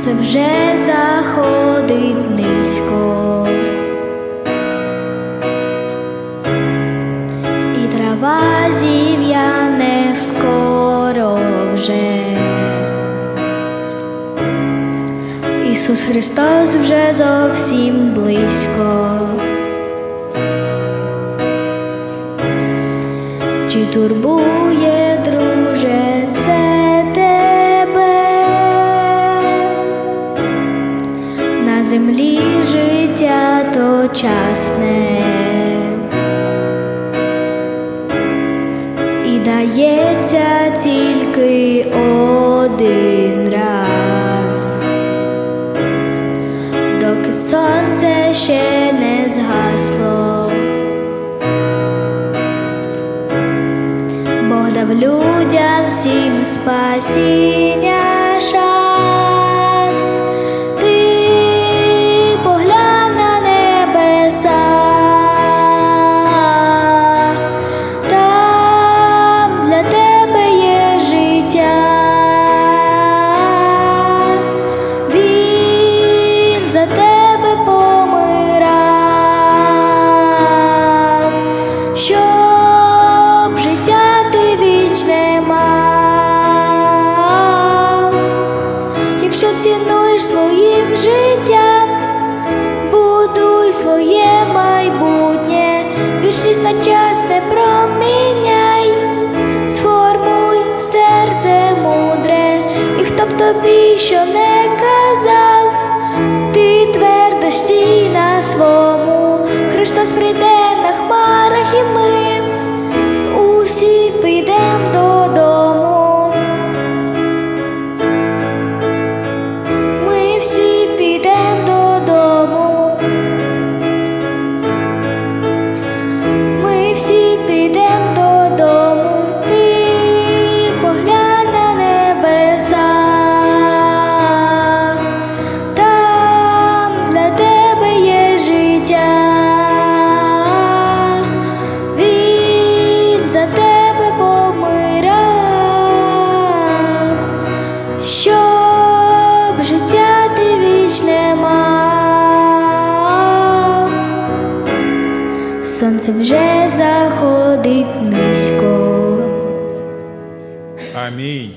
Сонце вже заходить низько, і трава зів'яне скоро вже. Ісус Христос вже зовсім близько. Чи турбує, землі життя точасне і дається тільки один раз, доки сонце ще не згасло. Бог дав людям всім спасіння життям, будуй своє майбутнє, вічність на час не проміняй, сформуй серце мудре, і хто б тобі що не казав, ти твердо стій на свому, Христос прийде Сонце вже заходить низько. Амінь.